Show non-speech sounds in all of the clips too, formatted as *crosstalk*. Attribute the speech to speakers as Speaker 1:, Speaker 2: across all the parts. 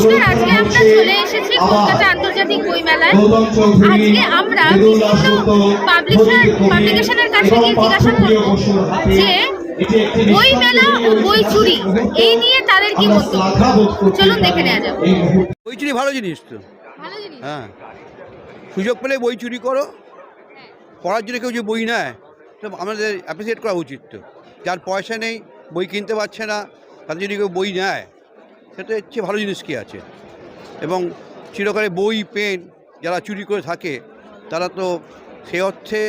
Speaker 1: নমস্কার আজকে আমরা চলে এসেছি কলকাতা আন্তর্জাতিক বই মেলায়। আজকে আমরা পাবলিশার পাবলিকেশনের কাছে গিয়ে জিজ্ঞাসা করব যে বই মেলা ও বই চুরি এই নিয়ে তাদের কি মন্তব্য? চলুন দেখে নেওয়া যাক।
Speaker 2: বই চুরি ভালো জিনিস তো।
Speaker 1: ভালো জিনিস?
Speaker 2: হ্যাঁ। সুযোগ পেলে বই চুরি করো। পড়ার জন্য কেউ যে বই নেয় তো আমাদের অ্যাপ্রিসিয়েট করা উচিত তো। যার পয়সা নেই বই কিনতে পারছে না তাদের যদি কেউ বই নেয়। সেটা হচ্ছে ভালো জিনিস কী আছে? এবং চিরকালে বই, পেন যারা চুরি করে থাকে, তারা তো সে অর্থে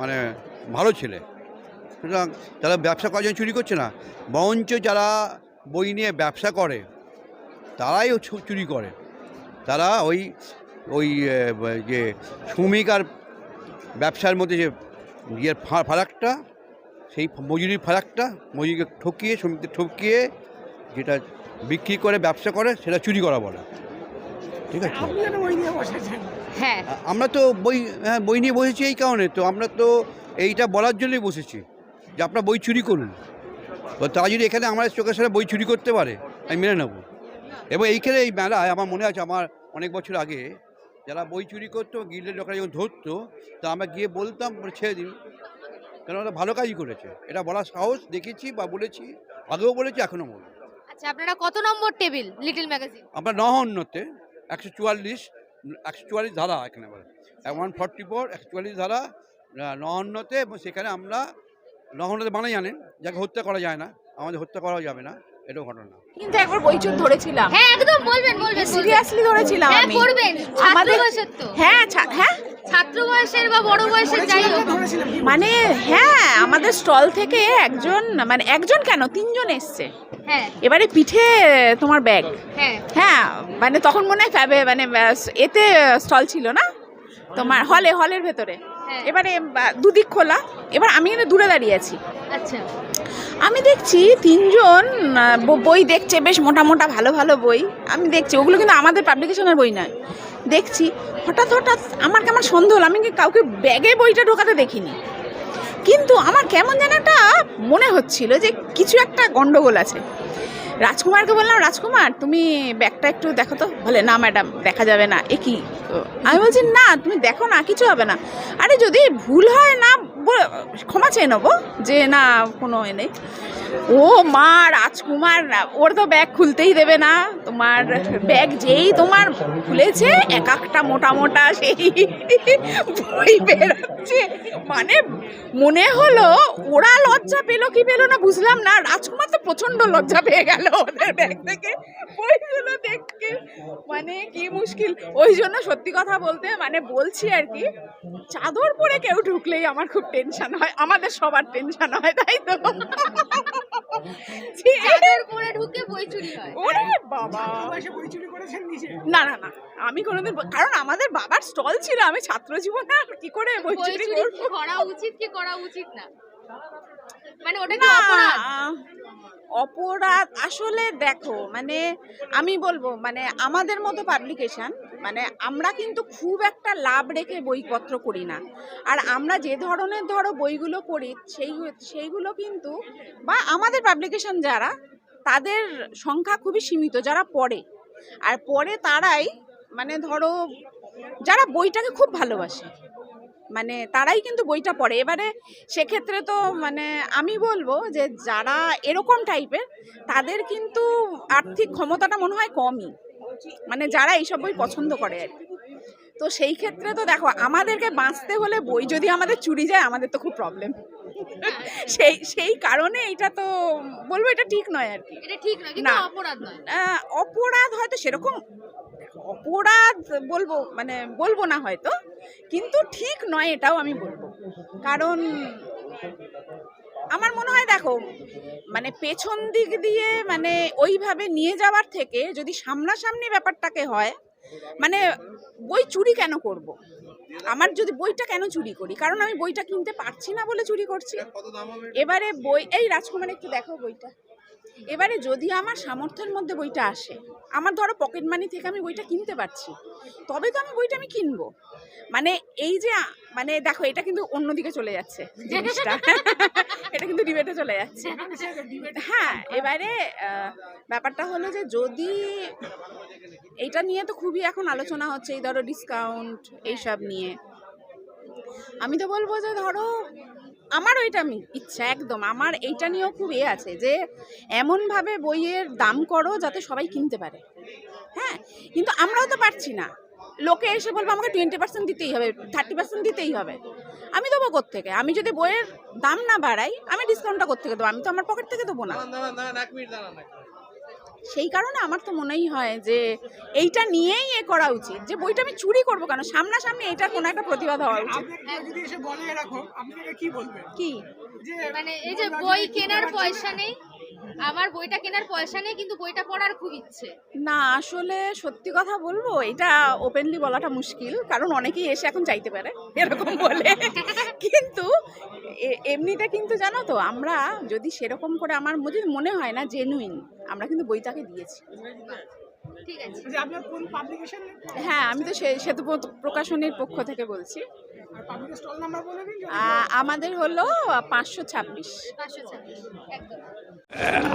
Speaker 2: মানে ভালো ছেলে। সুতরাং যারা ব্যবসা করার জন্য চুরি করছে না। বরঞ্চ যারা বই নিয়ে ব্যবসা করে, তারাই চুরি করে। তারা ওই ওই যে শ্রমিক আর ব্যবসার মধ্যে যে ইয়ের ফারাকটা, সেই মজুরির ফারাকটা, মজুরিকে ঠকিয়ে, শ্রমিকদের ঠকিয়ে যেটা বিক্রি করে ব্যবসা করে সেটা চুরি করা বলে। ঠিক আছে?
Speaker 1: হ্যাঁ।
Speaker 2: আমরা তো বই হ্যাঁ বই নিয়ে বসেছি এই কারণে তো আমরা তো এইটা বলার জন্যই বসেছি যে আপনারা বই চুরি করুন। তো তারা যদি এখানে আমার চোখের সামনে বই চুরি করতে পারে আমি মেনে নেব। এবং এইখানে এই মেলায় আমার মনে আছে আমার অনেক বছর আগে যারা বই চুরি করতো গিল্ডের লোকেরা যখন ধরতো তা আমরা গিয়ে বলতাম ছেড়ে দিন। কারণ ওরা ভালো কাজই করেছে। এটা বলার সাহস দেখেছি বা বলেছি আগেও বলেছি এখনও বলব
Speaker 1: আচ্ছা আপনারা কত নম্বর টেবিল লিটল ম্যাগাজিন?
Speaker 2: আমরা নহন্নতে একশো চুয়াল্লিশ একশো চুয়াল্লিশ ধারা এখানে বলে। ওয়ান ফর্টি ফোর একশো চুয়াল্লিশ ধারা নহন্নতে এবং সেখানে আমরা নহন্নতে মানে জানেন যাকে হত্যা করা যায় না আমাদের হত্যা করা যাবে না এটাও ঘটনা।
Speaker 3: কিন্তু একবার বইচুর ধরেছিলাম।
Speaker 1: হ্যাঁ একদম বলবেন বলবেন
Speaker 3: সিরিয়াসলি ধরেছিলাম
Speaker 1: হ্যাঁ
Speaker 3: আমি।
Speaker 1: করবেন
Speaker 3: আমাদের
Speaker 1: বয়সের তো।
Speaker 3: হ্যাঁ হ্যাঁ।
Speaker 1: ছাত্র বয়সের বা বড় বয়সের যাই হোক।
Speaker 3: মানে হ্যাঁ আমাদের স্টল থেকে একজন মানে একজন কেন? তিনজন এসছে। এবারে পিঠে তোমার ব্যাগ?
Speaker 1: হ্যাঁ।
Speaker 3: হ্যাঁ মানে তখন মনে হয় ফ্যাবে মানে এতে স্টল ছিল না? তোমার হলে হলের ভেতরে।
Speaker 1: হ্যাঁ।
Speaker 3: এবারে দুদিক খোলা। এবার আমি এখানে দূরে দাঁড়িয়ে আছি।
Speaker 1: আচ্ছা।
Speaker 3: আমি দেখছি তিনজন বই দেখছে বেশ মোটা মোটা ভালো ভালো বই। আমি দেখছি ওগুলো কিন্তু আমাদের পাবলিকেশনের বই নয়। দেখছি হঠাৎ হঠাৎ আমার কেমন সন্দেহ হলো। আমি কি কাউকে ব্যাগে বইটা ঢোকাতে দেখিনি? কিন্তু আমার কেমন যেন একটা মনে হচ্ছিল যে কিছু একটা গণ্ডগোল আছে। রাজকুমারকে বললাম, রাজকুমার, তুমি ব্যাগটা একটু দেখো তো। বলে, না ম্যাডাম, দেখা যাবে না। এ কি? আমি বলছি, না, তুমি দেখো না, কিছু হবে না। আরে, যদি ভুল হয় না ক্ষমা চেয়ে নেব? যে না, কোনো এ নেই। ও মা, রাজকুমার, ওর তো ব্যাগ খুলতেই দেবে না। তোমার ব্যাগ যেই তোমার খুলেছে, এক একটা মোটা মোটা সেই বই বেরোচ্ছে। মানে মনে হলো ওরা লজ্জা পেল কি পেল না বুঝলাম না। রাজকুমার তো প্রচণ্ড লজ্জা পেয়ে গেল ওদের ব্যাগ থেকে। বইগুলো দেখতে মানে কি মুশকিল। ওই জন্য সত্যি কথা বলতে মানে বলছি আর কি, চাদর পরে কেউ ঢুকলেই আমার খুব টেনশন হয় আমাদের সবার টেনশন হয় তাই তো?
Speaker 1: হয়।
Speaker 3: না না না আমি কোনোদিন কারণ আমাদের বাবার স্টল ছিল আমি ছাত্র জীবনে কি করে বই চুরি
Speaker 1: করা উচিত কি করা উচিত না। মানে ওটা কি অপরাধ?
Speaker 3: অপরাধ আসলে দেখো মানে আমি বলব মানে আমাদের মতো পাবলিকেশন মানে আমরা কিন্তু খুব একটা লাভ রেখে বইপত্র করি না। আর আমরা যে ধরনের ধরো বইগুলো পড়ি সেই সেইগুলো কিন্তু বা আমাদের পাবলিকেশন যারা তাদের সংখ্যা খুবই সীমিত যারা পড়ে। আর পড়ে তারাই মানে ধরো যারা বইটাকে খুব ভালোবাসে। মানে তারাই কিন্তু বইটা পড়ে। এবারে সেক্ষেত্রে তো মানে আমি বলব যে যারা এরকম টাইপের তাদের কিন্তু আর্থিক ক্ষমতাটা মনে হয় কমই। মানে যারা এইসব বই পছন্দ করে আর কি। তো সেই ক্ষেত্রে তো দেখো আমাদেরকে বাঁচতে হলে বই যদি আমাদের চুরি যায় আমাদের তো খুব প্রবলেম সেই সেই কারণে এটা তো বলব এটা ঠিক নয় আর কি।
Speaker 1: এটা ঠিক নয় কিন্তু। অপরাধ নয়।
Speaker 3: অপরাধ হয়তো সেরকম অপরাধ বলব মানে বলব না হয়তো কিন্তু ঠিক নয় এটাও আমি বলব। কারণ আমার মনে হয় দেখো মানে পেছন দিক দিয়ে মানে ওইভাবে নিয়ে যাওয়ার থেকে যদি সামনাসামনি ব্যাপারটাকে হয় মানে বই চুরি কেন করব। আমার যদি বইটা কেন চুরি করি? কারণ আমি বইটা কিনতে পারছি না বলে চুরি করছি। এবারে বই এই রাজকুমার একটু দেখো বইটা। এবারে যদি আমার সামর্থ্যের মধ্যে বইটা আসে আমার ধরো পকেট মানি থেকে আমি বইটা কিনতে পারছি তবে তো আমি বইটা আমি কিনবো। মানে এই যে মানে দেখো এটা কিন্তু অন্যদিকে চলে যাচ্ছে জিনিসটা। *laughs* এটা কিন্তু ডিবেটে চলে যাচ্ছে। হ্যাঁ এবারে ব্যাপারটা হলো যে যদি এটা নিয়ে তো খুবই এখন আলোচনা হচ্ছে এই ধরো ডিসকাউন্ট এইসব নিয়ে। আমি তো বলব যে ধরো আমারও ওইটা ইচ্ছা, একদম। আমার এইটা নিয়েও খুব এ আছে যে, এমনভাবে বইয়ের দাম করো যাতে সবাই কিনতে পারে। হ্যাঁ? কিন্তু আমরাও তো পারছি না। লোকে এসে বলব, আমাকে টোয়েন্টি পার্সেন্ট দিতেই হবে থার্টি পার্সেন্ট দিতেই হবে। আমি দেবো থেকে আমি যদি বইয়ের দাম না বাড়াই, আমি ডিসকাউন্টটা থেকে দেবো? আমি তো আমার পকেট থেকে দেবো না। সেই কারণে আমার তো মনেই হয় যে এইটা নিয়েই এ করা উচিত। যে বইটা আমি চুরি করব কেন? সামনাসামনি এটার কোনো একটা প্রতিবাদ হওয়া উচিত।
Speaker 4: কি বলবেন?
Speaker 3: কি?
Speaker 1: মানে এই যে বই কেনার পয়সা নেই আমার বইটা কেনার পয়সা নেই কিন্তু বইটা পড়ার খুব ইচ্ছে।
Speaker 3: না আসলে সত্যি কথা বলব এটা ওপেনলি বলাটা মুশকিল কারণ অনেকেই এসে এখন চাইতে পারে এরকম বলে। *laughs* কিন্তু এমনিতে কিন্তু জানো তো আমরা যদি সেরকম করে আমার যদি মনে হয় না জেনুইন আমরা কিন্তু বইটাকে দিয়েছি।
Speaker 1: ঠিক আছে।
Speaker 4: যে আপনার কোন পাবলিকেশন
Speaker 3: হ্যাঁ আমি তো সে- সেতু প্র- প্রকাশনীর পক্ষ থেকে বলছি। আমাদের হলো পাঁচশো ছাব্বিশ।
Speaker 1: পাঁচশো ছাব্বিশ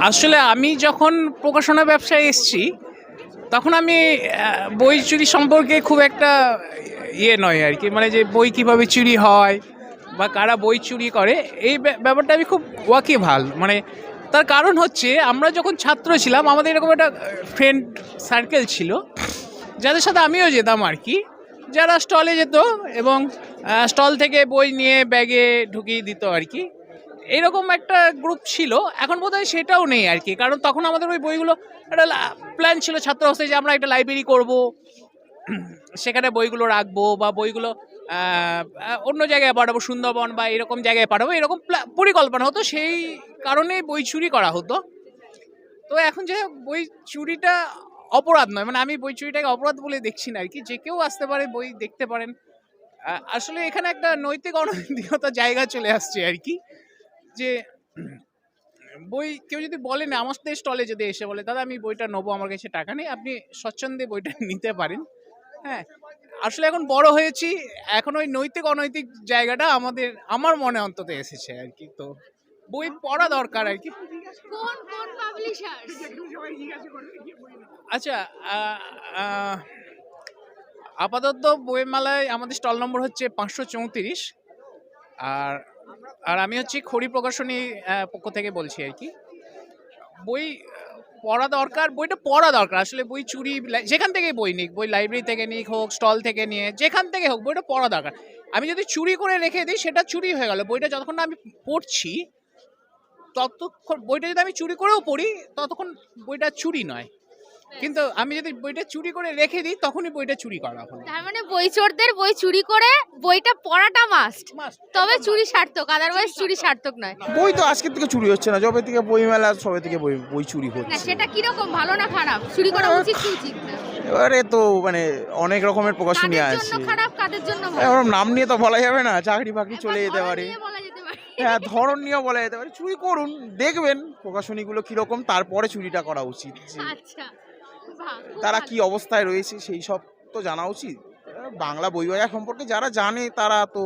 Speaker 5: আসলে আমি যখন প্রকাশনা ব্যবসায় এসছি তখন আমি বই চুরি সম্পর্কে খুব একটা ইয়ে নয় আর কি। মানে যে বই কীভাবে চুরি হয় বা কারা বই চুরি করে এই ব্যা- ব্যাপারটা আমি খুব ওয়াকিবহাল। মানে তার কারণ হচ্ছে আমরা যখন ছাত্র ছিলাম, আমাদের এরকম একটা ফ্রেন্ড সার্কেল ছিল, যাদের সাথে আমিও যেতাম আর কি। যারা স্টলে যেত এবং স্টল থেকে বই নিয়ে ব্যাগে ঢুকিয়ে দিত আর কি। এরকম একটা গ্রুপ ছিল, এখন বোধহয় সেটাও নেই আর কি। কারণ তখন আমাদের ওই বইগুলো, একটা প্ল্যান ছিল ছাত্র অবস্থায় যে আমরা একটা লাইব্রেরি করব, সেখানে বইগুলো রাখব বা বইগুলো অন্য জায়গায় পাঠাবো, সুন্দরবন বা এরকম জায়গায় পাঠাবো, এরকম পরিকল্পনা হতো, সেই কারণে বই চুরি করা হতো। তো এখন যে বই চুরিটা অপরাধ নয় মানে আমি বই চুরিটাকে অপরাধ বলে দেখছি না আর কি, যে কেউ আসতে পারে, বই দেখতে পারেন। আসলে এখানে একটা নৈতিক অনৈতিকতা জায়গা চলে আসছে আর কি, যে বই কেউ যদি বলে বলেন আমাদের স্টলে যদি এসে বলে, দাদা, আমি বইটা নেব, আমার কাছে টাকা নেই, আপনি স্বচ্ছন্দে বইটা *laughs* নিতে পারেন। হ্যাঁ আসলে এখন বড় হয়েছি এখন ওই নৈতিক অনৈতিক জায়গাটা আমাদের আমার মনে অন্তত এসেছে আর কি তো বই পড়া দরকার আর কি
Speaker 1: কোন কোন।
Speaker 5: আচ্ছা আপাতত বইমেলায় আমাদের স্টল নম্বর হচ্ছে পাঁচশো চৌত্রিশ আর আর আমি হচ্ছে খড়ি প্রকাশনী পক্ষ থেকে বলছি আর কি বই পড়া দরকার, বইটা পড়া দরকার। আসলে বই চুরি যেখান থেকে বই নিক, বই লাইব্রেরি থেকে নিক হোক, স্টল থেকে নিয়ে, যেখান থেকে হোক বইটা পড়া দরকার। আমি যদি চুরি করে রেখে দিই, সেটা চুরি হয়ে গেল। বইটা যতক্ষণ না আমি পড়ছি, ততক্ষণ, বইটা যদি আমি চুরি করেও পড়ি, ততক্ষণ বইটা চুরি নয়। কিন্তু আমি যদি বইটা চুরি করে রেখে দিই তখনই বইটা চুরি করা হলো।
Speaker 1: তার মানে বই চোরদের বই চুরি করে বইটা পড়াটা মাস্ট তবে চুরি সার্থক আদারওয়াইজ চুরি সার্থক নয়।
Speaker 6: বই তো আজকের থেকে চুরি হচ্ছে না যবে থেকে বই মেলা সবে থেকে বই বই চুরি হচ্ছে।
Speaker 1: না সেটা কীরকম ভালো না খারাপ? চুরি করা উচিত কি উচিত না?
Speaker 6: এবারে তো মানে অনেক রকমের প্রকাশনী আছে
Speaker 1: জন্য খারাপ কাদের জন্য ভালো?
Speaker 6: নাম নিয়ে তো বলা যাবে না চাকরি বাকরি চলে যেতে পারে।
Speaker 1: নিয়ে
Speaker 6: হ্যাঁ ধরন নিয়েও বলা যেতে পারে। চুরি করুন দেখবেন প্রকাশনীগুলো কীরকম তারপরে চুরিটা করা উচিত।
Speaker 1: আচ্ছা।
Speaker 6: তারা। কি অবস্থায় রয়েছে সেই সব তো জানা উচিত। বাংলা বই বাজার সম্পর্কে যারা জানে তারা তো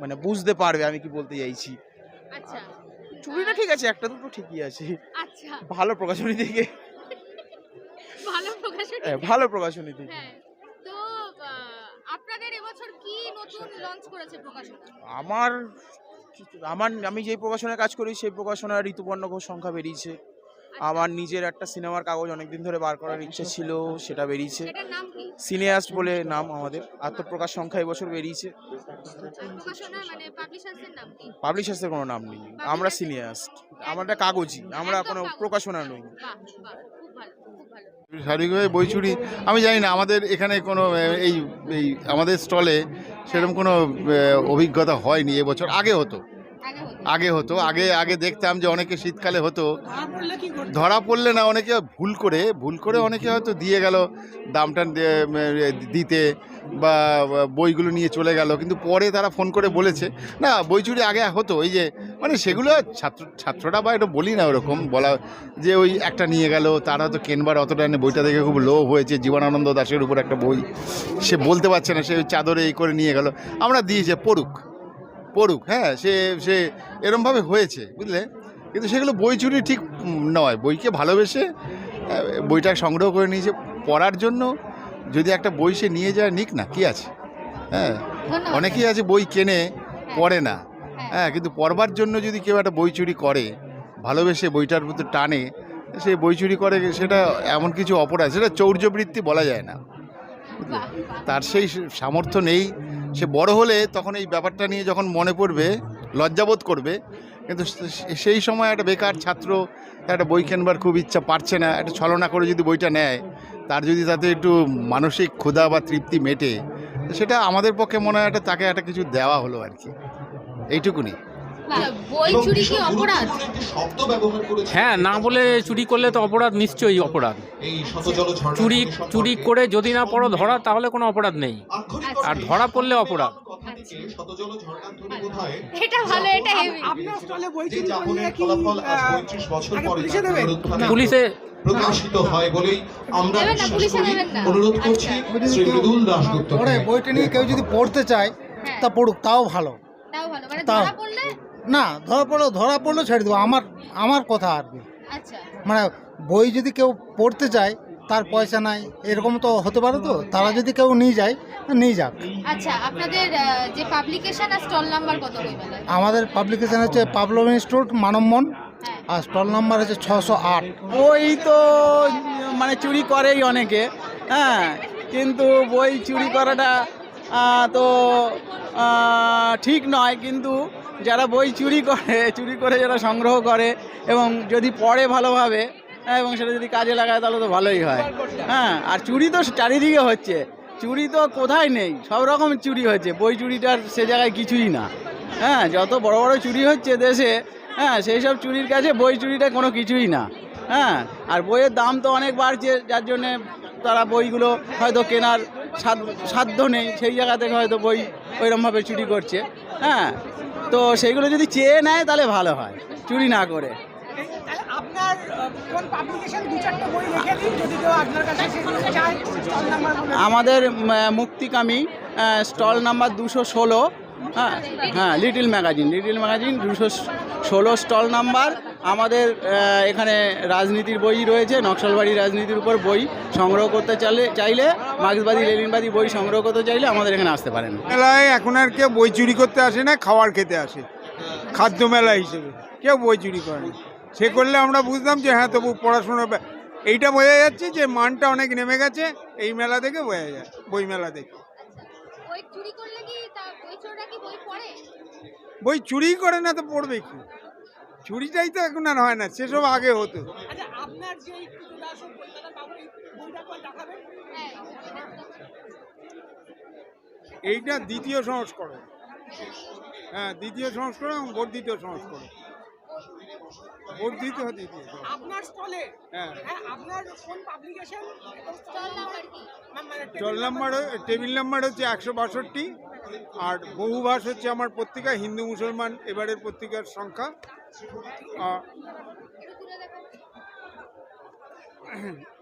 Speaker 6: মানে বুঝতে পারবে আমি কি বলতে চাইছি।
Speaker 1: আচ্ছা।
Speaker 6: চুরিটা ঠিক আছে একটা দুটো ঠিকই আছে।
Speaker 1: আচ্ছা।
Speaker 6: ভালো প্রকাশনী থেকে
Speaker 1: ভালো প্রকাশন
Speaker 6: হ্যাঁ, ভালো প্রকাশনী থেকে
Speaker 1: হ্যাঁ। তো আপনাদের এবছর কি নতুন লঞ্চ করেছে প্রকাশনা?
Speaker 6: আমার আমার আমি যেই প্রকাশনায় কাজ করি সেই প্রকাশনার ঋতুপর্ণ ঘোষ সংখ্যা বেরিয়েছে। আমার নিজের একটা সিনেমার কাগজ অনেকদিন ধরে বার করার ইচ্ছে ছিল সেটা বেরিয়েছে। সিনিয়াস্ট বলে নাম আমাদের। আত্মপ্রকাশ সংখ্যা এবছর বেরিয়েছে।
Speaker 1: মানে পাবলিশার্সের নাম কি?
Speaker 6: পাবলিশার্সের কোনো নাম নেই। আমরা সিনিয়াস্ট আমাদের কাগজই। আমরা কোনো প্রকাশনা নই।
Speaker 1: বাহ বাহ খুব ভালো খুব ভালো।
Speaker 7: শারীরিকভাবে বই চুরি আমি জানি না আমাদের এখানে কোনো এই এই আমাদের স্টলে সেরকম কোনো অভিজ্ঞতা হয়নি এবছর। আগে হতো।
Speaker 1: আগে হতো।
Speaker 7: আগে আগে দেখতাম যে অনেকে শীতকালে হতো।
Speaker 4: ধরা পড়লে
Speaker 7: না অনেকে ভুল করে ভুল করে অনেকে হয়তো দিয়ে গেল দামটা দিতে বা বইগুলো নিয়ে চলে গেল কিন্তু পরে তারা ফোন করে বলেছে। না বই চুরি আগে হতো ওই যে মানে সেগুলো ছাত্র ছাত্রটা বা এটা বলি না ওরকম বলা যে ওই একটা নিয়ে গেল তারা হয়তো কেনবার অতটা নেই, বইটা দেখে খুব লোভ হয়েছে জীবনানন্দ দাশের উপর একটা বই সে বলতে পারছে না সে ওই চাদরে এই করে নিয়ে গেল। আমরা দিয়েছে পড়ুক পড়ুক হ্যাঁ সে সে এরমভাবে হয়েছে বুঝলে? কিন্তু সেগুলো বই চুরি ঠিক নয়। বইকে ভালোবেসে বইটা সংগ্রহ করে নিয়েছে। পড়ার জন্য যদি একটা বই সে নিয়ে যায় নিক না কি আছে? হ্যাঁ অনেকেই আছে বই কেনে পড়ে না। হ্যাঁ। কিন্তু পড়বার জন্য যদি কেউ একটা বই চুরি করে ভালোবেসে বইটার মধ্যে টানে সে বই চুরি করে সেটা এমন কিছু অপরাধ সেটা চৌর্যবৃত্তি বলা যায় না। তার সেই সামর্থ্য নেই। সে বড় হলে তখন এই ব্যাপারটা নিয়ে যখন মনে পড়বে লজ্জাবোধ করবে কিন্তু সেই সময় একটা বেকার ছাত্র একটা বই কেনবার খুব ইচ্ছা পারছে না একটা ছলনা করে যদি বইটা নেয় তার যদি তাতে একটু মানসিক ক্ষুধা বা তৃপ্তি মেটে সেটা আমাদের পক্ষে মনে হয় একটা তাকে একটা কিছু দেওয়া হলো আর কি। এইটুকুনি।
Speaker 1: আচ্ছা, বই চুরি কি অপরাধ?
Speaker 8: হ্যাঁ না বলে চুরি করলে তো অপরাধ নিশ্চয়ই অপরাধ। চুরি চুরি করে যদি না পড়ো ধরা তাহলে কোনো অপরাধ নেই। আর ধরা পড়লে অপরাধ।
Speaker 1: এটা ভালো এটা হেভি
Speaker 4: আপনার স্টলে বই চুরি করলে কি আহ, আগে পুলিশে দেবে
Speaker 8: পুলিশে
Speaker 9: প্রকাশিত হয় বলেই আমরা বিশ্বাস করি। অনুরোধ করছি
Speaker 1: আচ্ছা।
Speaker 9: শ্রী মৃদুল দাশগুপ্ত
Speaker 10: বইটা নিয়ে কেউ যদি পড়তে চায়
Speaker 1: হ্যাঁ।
Speaker 10: তা পড়ুক তাও ভালো।
Speaker 1: তাও ভালো। মানে ধরা পড়লে?
Speaker 10: না ধরা পড়ল ধরা পড়ল ছেড়ে দেবো। আমার আমার কথা আর কি।
Speaker 1: আচ্ছা।
Speaker 10: মানে বই যদি কেউ পড়তে চায় তার পয়সা নাই এরকম তো হতে পারে তো? তারা যদি কেউ নিয়ে যায় নিয়ে যাক।
Speaker 1: আচ্ছা আপনাদের যে পাবলিকেশন আর স্টল নাম্বার কত
Speaker 10: আমাদের পাবলিকেশন হচ্ছে পাবলো ইনস্টিটিউট মানবমন
Speaker 1: হ্যাঁ।
Speaker 10: আর স্টল নাম্বার হচ্ছে ছশো আট।
Speaker 11: বই তো মানে চুরি করেই অনেকে হ্যাঁ কিন্তু বই চুরি করাটা তো ঠিক নয় কিন্তু যারা বই চুরি করে চুরি করে যারা সংগ্রহ করে এবং যদি পড়ে ভালোভাবে এবং সেটা যদি কাজে লাগায় তাহলে তো ভালোই হয়। হ্যাঁ আর চুরি তো চারিদিকে হচ্ছে। চুরি তো কোথায় নেই? সব রকম চুরি হচ্ছে। বই চুরিটার সে জায়গায় কিছুই না। হ্যাঁ যত বড় বড় চুরি হচ্ছে দেশে হ্যাঁ সেই সব চুরির কাছে বই চুরিটা কোনো কিছুই না। হ্যাঁ আর বইয়ের দাম তো অনেক বাড়ছে, যার জন্যে তারা বইগুলো হয়তো কেনার সাধ্য- নেই। সেই জায়গা থেকে হয়তো বই ওইরকমভাবে চুরি করছে। হ্যাঁ তো সেইগুলো যদি চেয়ে নেয় তাহলে ভালো হয়, চুরি না করে।
Speaker 4: আপনার কোন পাবলিকেশন দু চারটে বই রেখে দিন যদি কেউ আপনার কাছে সেগুলো চায় স্টল নাম্বার
Speaker 11: আমাদের মুক্তিকামী স্টল নাম্বার দুশো ষোলো হ্যাঁ হ্যাঁ লিটিল ম্যাগাজিন লিটিল ম্যাগাজিন দুশো ষোলো স্টল নাম্বার আমাদের এখানে রাজনীতির বই রয়েছে নকশালবাড়ি রাজনীতির উপর বই সংগ্রহ করতে চাইলে চাইলে মার্ক্সবাদী লেনিনবাদী বই সংগ্রহ করতে চাইলে আমাদের এখানে আসতে পারেন।
Speaker 12: মেলায় এখন আর কেউ বই চুরি করতে আসে না খাবার খেতে আসে। খাদ্য মেলা হিসেবে কেউ বই চুরি করে না। সে করলে আমরা বুঝতাম যে হ্যাঁ তবু পড়াশোনা এইটা বোঝা যাচ্ছে যে মানটা অনেক নেমে গেছে এই মেলা থেকে বোঝা যায় বই মেলা থেকে।
Speaker 1: বই চুরি করলে কি তা বই চোররা কি বই পড়ে?
Speaker 12: বই চুরি করে না তো পড়বে কি? চুরিটাই তো এখন আর হয় না সেসব আগে হতো।
Speaker 4: আচ্ছা
Speaker 1: হ্যাঁ
Speaker 12: এইটা দ্বিতীয় সংস্করণ। হ্যাঁ দ্বিতীয় সংস্করণ এবং বর্ধিত সংস্করণ।
Speaker 4: আপনার স্টলে
Speaker 12: হ্যাঁ।
Speaker 4: হ্যাঁ আপনার কোন পাবলিকেশন
Speaker 1: স্টল নাম্বার
Speaker 12: জল নাম্বার টেবিল নাম্বার হচ্ছে একশো বাষট্টি আর বহুভাষ হচ্ছে আমার পত্রিকা হিন্দু মুসলমান এবারের পত্রিকার সংখ্যা। *clears throat*